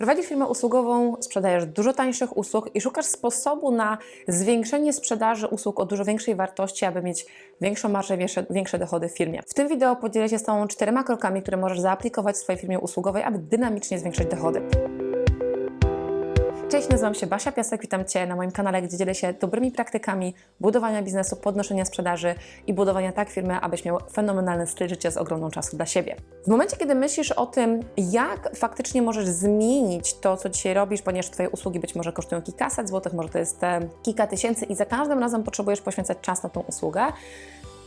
Prowadzisz firmę usługową, sprzedajesz dużo tańszych usług i szukasz sposobu na zwiększenie sprzedaży usług o dużo większej wartości, aby mieć większą marżę, większe, większe dochody w firmie. W tym wideo podzielę się z Tobą czterema krokami, które możesz zaaplikować w swojej firmie usługowej, aby dynamicznie zwiększyć dochody. Cześć, nazywam się Basia Piasek, witam Cię na moim kanale, gdzie dzielę się dobrymi praktykami budowania biznesu, podnoszenia sprzedaży i budowania tak firmy, abyś miał fenomenalny styl życia z ogromną czasu dla siebie. W momencie, kiedy myślisz o tym, jak faktycznie możesz zmienić to, co dzisiaj robisz, ponieważ Twoje usługi być może kosztują kilkaset złotych, może to jest e, kilka tysięcy i za każdym razem potrzebujesz poświęcać czas na tą usługę,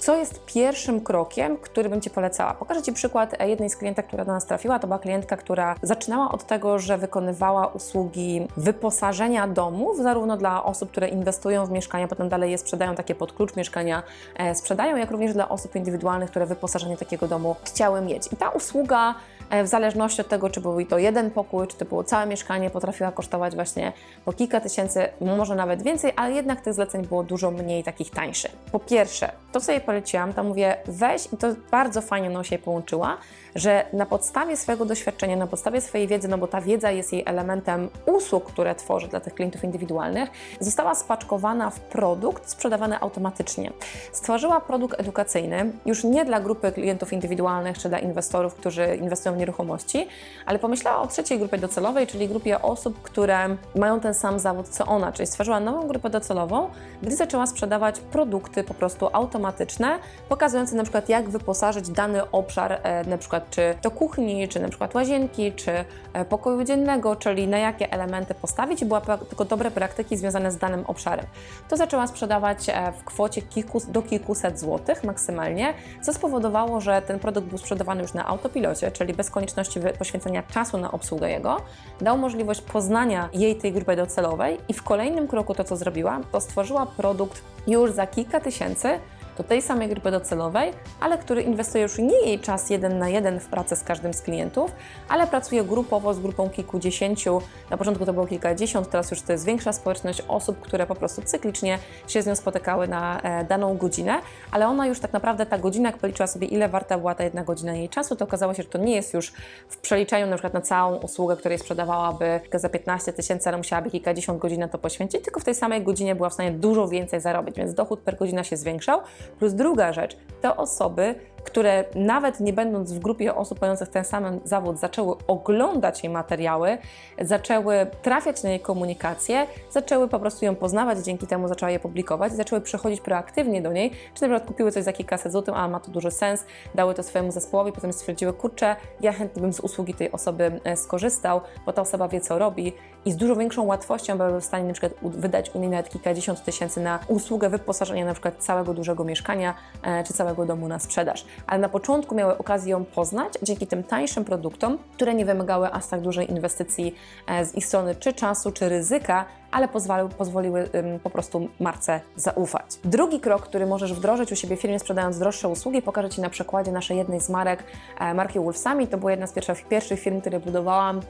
co jest pierwszym krokiem, który bym Ci polecała? Pokażę Ci przykład e, jednej z klientek, która do nas trafiła. To była klientka, która zaczynała od tego, że wykonywała usługi wyposażenia domów, zarówno dla osób, które inwestują w mieszkania, potem dalej je sprzedają, takie pod klucz mieszkania e, sprzedają, jak również dla osób indywidualnych, które wyposażenie takiego domu chciały mieć. I ta usługa w zależności od tego, czy był to jeden pokój, czy to było całe mieszkanie, potrafiła kosztować właśnie po kilka tysięcy, może nawet więcej, ale jednak tych zleceń było dużo mniej takich tańszych. Po pierwsze, to co jej poleciłam, to mówię, weź i to bardzo fajnie no się połączyła, że na podstawie swojego doświadczenia, na podstawie swojej wiedzy, no bo ta wiedza jest jej elementem usług, które tworzy dla tych klientów indywidualnych, została spaczkowana w produkt sprzedawany automatycznie. Stworzyła produkt edukacyjny już nie dla grupy klientów indywidualnych czy dla inwestorów, którzy inwestują nieruchomości, ale pomyślała o trzeciej grupie docelowej, czyli grupie osób, które mają ten sam zawód co ona, czyli stworzyła nową grupę docelową, gdy zaczęła sprzedawać produkty po prostu automatyczne, pokazujące na przykład jak wyposażyć dany obszar, e, na przykład czy to kuchni, czy na przykład łazienki, czy e, pokoju dziennego, czyli na jakie elementy postawić i była tylko dobre praktyki związane z danym obszarem. To zaczęła sprzedawać e, w kwocie kilku, do kilkuset złotych maksymalnie, co spowodowało, że ten produkt był sprzedawany już na autopilocie, czyli bez konieczności wy- poświęcenia czasu na obsługę jego. Dał możliwość poznania jej tej grupy docelowej i w kolejnym kroku to, co zrobiła, to stworzyła produkt już za kilka tysięcy, do tej samej grupy docelowej, ale który inwestuje już nie jej czas jeden na jeden w pracę z każdym z klientów, ale pracuje grupowo z grupą kilkudziesięciu. Na początku to było kilkadziesiąt, teraz już to jest większa społeczność osób, które po prostu cyklicznie się z nią spotykały na e, daną godzinę, ale ona już tak naprawdę ta godzina, jak policzyła sobie, ile warta była ta jedna godzina jej czasu, to okazało się, że to nie jest już w przeliczeniu na przykład na całą usługę, której sprzedawałaby za 15 tysięcy, ale musiałaby kilkadziesiąt godzin na to poświęcić, tylko w tej samej godzinie była w stanie dużo więcej zarobić, więc dochód per godzina się zwiększał. Plus druga rzecz, te osoby, które nawet nie będąc w grupie osób mających ten sam zawód, zaczęły oglądać jej materiały, zaczęły trafiać na jej komunikację, zaczęły po prostu ją poznawać, dzięki temu zaczęła je publikować, zaczęły przychodzić proaktywnie do niej, czy na przykład kupiły coś za kilkaset złotych, a ma to duży sens, dały to swojemu zespołowi, potem stwierdziły, kurczę, ja chętnie bym z usługi tej osoby e, skorzystał, bo ta osoba wie, co robi i z dużo większą łatwością byłby w stanie na przykład wydać u niej nawet kilkadziesiąt tysięcy na usługę wyposażenia na przykład całego dużego mieszkania e, czy całego domu na sprzedaż. Ale na początku miały okazję ją poznać dzięki tym tańszym produktom, które nie wymagały aż tak dużej inwestycji e, z ich strony, czy czasu, czy ryzyka, ale pozwoliły, pozwoliły po prostu marce zaufać. Drugi krok, który możesz wdrożyć u siebie w firmie sprzedając droższe usługi, pokażę Ci na przykładzie naszej jednej z marek, e, marki Wolfsami. To była jedna z pierwszych, pierwszych firm, które budowałam.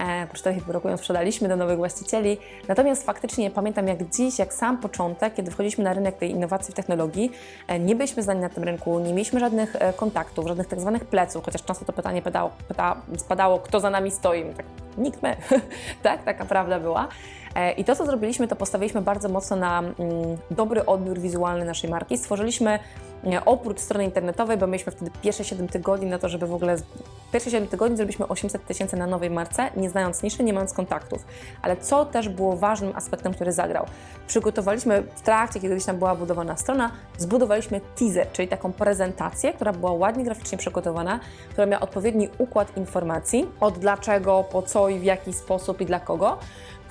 E, po 4,5 roku ją sprzedaliśmy do nowych właścicieli. Natomiast faktycznie pamiętam jak dziś, jak sam początek, kiedy wchodziliśmy na rynek tej innowacji w technologii, e, nie byliśmy znani na tym rynku, nie mieliśmy żadnych kontaktów, żadnych tak zwanych pleców, chociaż często to pytanie padało, pyta, spadało, kto za nami stoi. Tak, nikt my. tak, taka prawda była. E, I to, co zrobiliśmy, to postawiliśmy bardzo mocno na mm, dobry odbiór wizualny naszej marki. Stworzyliśmy e, oprócz strony internetowej, bo mieliśmy wtedy pierwsze 7 tygodni na to, żeby w ogóle. Pierwsze 7 tygodni zrobiliśmy 800 tysięcy na nowej marce, nie znając niszy, nie mając kontaktów. Ale co też było ważnym aspektem, który zagrał? Przygotowaliśmy w trakcie, kiedy gdzieś tam była budowana strona, zbudowaliśmy teaser, czyli taką prezentację, która była ładnie graficznie przygotowana, która miała odpowiedni układ informacji od dlaczego, po co i w jaki sposób i dla kogo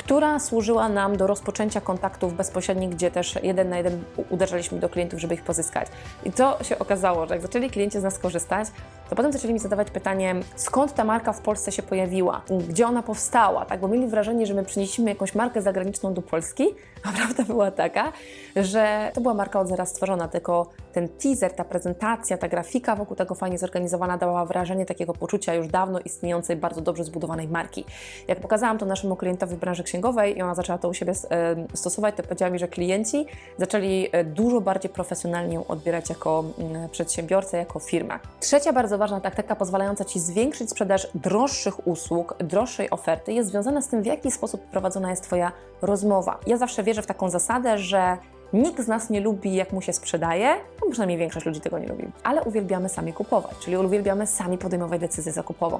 która służyła nam do rozpoczęcia kontaktów bezpośrednich, gdzie też jeden na jeden uderzaliśmy do klientów, żeby ich pozyskać. I co się okazało, że jak zaczęli klienci z nas korzystać, to potem zaczęli mi zadawać pytanie, skąd ta marka w Polsce się pojawiła, gdzie ona powstała, tak? bo mieli wrażenie, że my przynieśliśmy jakąś markę zagraniczną do Polski, a prawda była taka, że to była marka od zera stworzona, tylko ten teaser, ta prezentacja, ta grafika wokół tego fajnie zorganizowana dawała wrażenie takiego poczucia już dawno istniejącej, bardzo dobrze zbudowanej marki. Jak pokazałam to naszemu klientowi w branży księgowej i ona zaczęła to u siebie e, stosować, to powiedziała mi, że klienci zaczęli e, dużo bardziej profesjonalnie ją odbierać jako mm, przedsiębiorcę, jako firma. Trzecia bardzo ważna taktyka pozwalająca Ci zwiększyć sprzedaż droższych usług, droższej oferty jest związana z tym, w jaki sposób prowadzona jest Twoja rozmowa. Ja zawsze wierzę w taką zasadę, że Nikt z nas nie lubi, jak mu się sprzedaje, no przynajmniej większość ludzi tego nie lubi, ale uwielbiamy sami kupować, czyli uwielbiamy sami podejmować decyzję zakupową.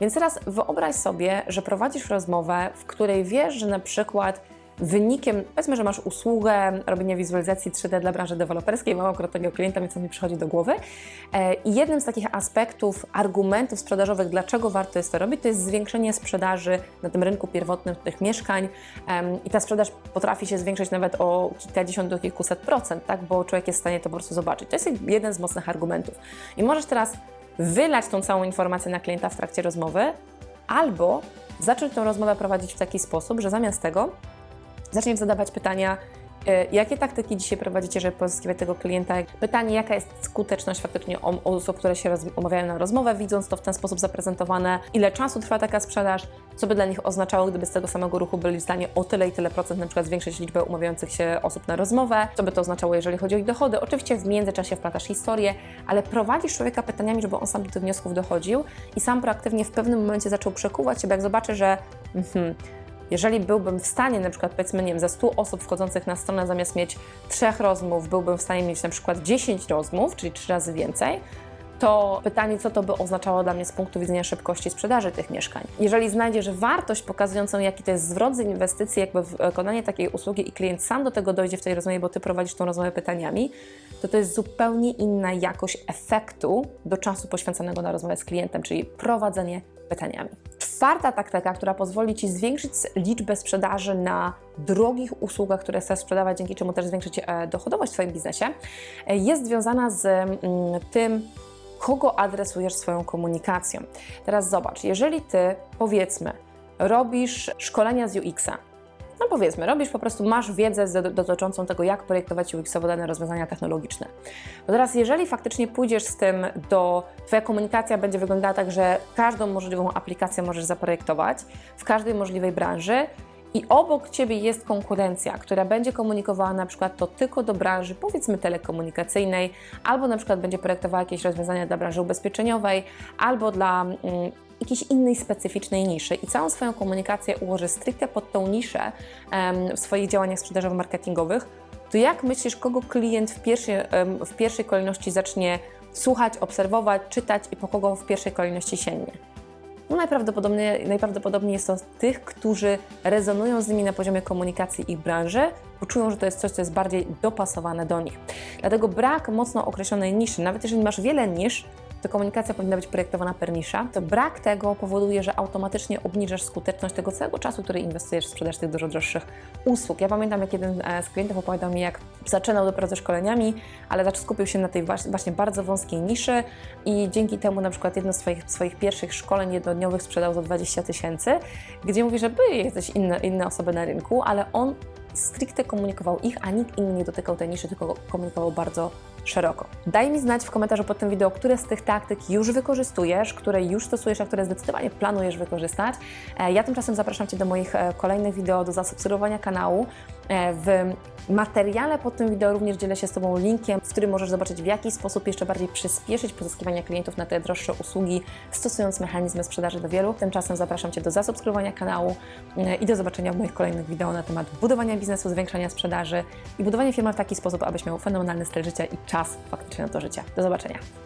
Więc teraz wyobraź sobie, że prowadzisz rozmowę, w której wiesz, że na przykład wynikiem, powiedzmy, że masz usługę robienia wizualizacji 3D dla branży deweloperskiej, mam akurat takiego klienta, więc to mi przychodzi do głowy. E, I jednym z takich aspektów, argumentów sprzedażowych, dlaczego warto jest to robić, to jest zwiększenie sprzedaży na tym rynku pierwotnym tych mieszkań. I ta sprzedaż potrafi się zwiększyć nawet o kilkadziesiąt do kilkuset procent, tak? bo człowiek jest w stanie to po prostu zobaczyć. To jest jeden z mocnych argumentów. I możesz teraz wylać tą całą informację na klienta w trakcie rozmowy, albo zacząć tą rozmowę prowadzić w taki sposób, że zamiast tego zacznie zadawać pytania, e, jakie taktyki dzisiaj prowadzicie, żeby pozyskiwać tego klienta? Pytanie, jaka jest skuteczność faktycznie osób, które się umawiają na rozmowę, widząc to w ten sposób zaprezentowane, ile czasu trwa taka sprzedaż, co by dla nich oznaczało, gdyby z tego samego ruchu byli w stanie o tyle i tyle procent na przykład zwiększyć liczbę umawiających się osób na rozmowę, co by to oznaczało, jeżeli chodzi o ich dochody. Oczywiście w międzyczasie wplatasz historię, ale prowadzisz człowieka pytaniami, żeby on sam do tych wniosków dochodził i sam proaktywnie w pewnym momencie zaczął przekuwać się, jak zobaczy, że mhm, jeżeli byłbym w stanie, na przykład powiedzmy, nie wiem, ze 100 osób wchodzących na stronę, zamiast mieć trzech rozmów, byłbym w stanie mieć na przykład 10 rozmów, czyli trzy razy więcej, to pytanie, co to by oznaczało dla mnie z punktu widzenia szybkości sprzedaży tych mieszkań. Jeżeli znajdziesz wartość pokazującą, jaki to jest zwrot z inwestycji, jakby wykonanie takiej usługi i klient sam do tego dojdzie w tej rozmowie, bo Ty prowadzisz tą rozmowę pytaniami, to to jest zupełnie inna jakość efektu do czasu poświęconego na rozmowę z klientem, czyli prowadzenie pytaniami. Czwarta taktyka, która pozwoli Ci zwiększyć liczbę sprzedaży na drogich usługach, które chcesz sprzedawać, dzięki czemu też zwiększyć e, dochodowość w Twoim biznesie, e, jest związana z mm, tym, kogo adresujesz swoją komunikacją. Teraz zobacz, jeżeli Ty, powiedzmy, robisz szkolenia z UX-a, no powiedzmy, robisz po prostu, masz wiedzę dotyczącą tego, jak projektować UX-owo dane rozwiązania technologiczne. To teraz, jeżeli faktycznie pójdziesz z tym do, Twoja komunikacja będzie wyglądała tak, że każdą możliwą aplikację możesz zaprojektować w każdej możliwej branży i obok Ciebie jest konkurencja, która będzie komunikowała na przykład to tylko do branży, powiedzmy telekomunikacyjnej, albo na przykład będzie projektowała jakieś rozwiązania dla branży ubezpieczeniowej, albo dla mm, jakiejś innej specyficznej niszy i całą swoją komunikację ułoży stricte pod tą niszę w swoich działaniach sprzedażowo-marketingowych, to jak myślisz, kogo klient w pierwszej, w pierwszej kolejności zacznie słuchać, obserwować, czytać i po kogo w pierwszej kolejności sięgnie? No najprawdopodobniej, najprawdopodobniej jest to tych, którzy rezonują z nimi na poziomie komunikacji ich branży, bo czują, że to jest coś, co jest bardziej dopasowane do nich. Dlatego brak mocno określonej niszy, nawet jeżeli masz wiele nisz, to komunikacja powinna być projektowana per nisza, to brak tego powoduje, że automatycznie obniżasz skuteczność tego całego czasu, który inwestujesz w sprzedaż tych dużo droższych usług. Ja pamiętam, jak jeden e, z klientów opowiadał mi, jak zaczynał dopiero ze szkoleniami, ale skupił się na tej właśnie bardzo wąskiej niszy i dzięki temu na przykład jedno z swoich, swoich pierwszych szkoleń jednodniowych sprzedał za 20 tysięcy, gdzie mówi, że były jakieś inne, inne osoby na rynku, ale on stricte komunikował ich, a nikt inny nie dotykał tej niszy, tylko komunikował bardzo szeroko. Daj mi znać w komentarzu pod tym wideo, które z tych taktyk już wykorzystujesz, które już stosujesz, a które zdecydowanie planujesz wykorzystać. E, Ja tymczasem zapraszam Cię do moich e, kolejnych wideo, do zasubskrybowania kanału. E, W materiale pod tym wideo również dzielę się z Tobą linkiem, w którym możesz zobaczyć, w jaki sposób jeszcze bardziej przyspieszyć pozyskiwanie klientów na te droższe usługi, stosując mechanizmy sprzedaży do wielu. Tymczasem zapraszam Cię do zasubskrybowania kanału e, i do zobaczenia w moich kolejnych wideo na temat budowania biznesu, zwiększania sprzedaży i budowania firmy w taki sposób, abyś miał fenomenalny styl życia i czas faktycznie na to życie. Do zobaczenia.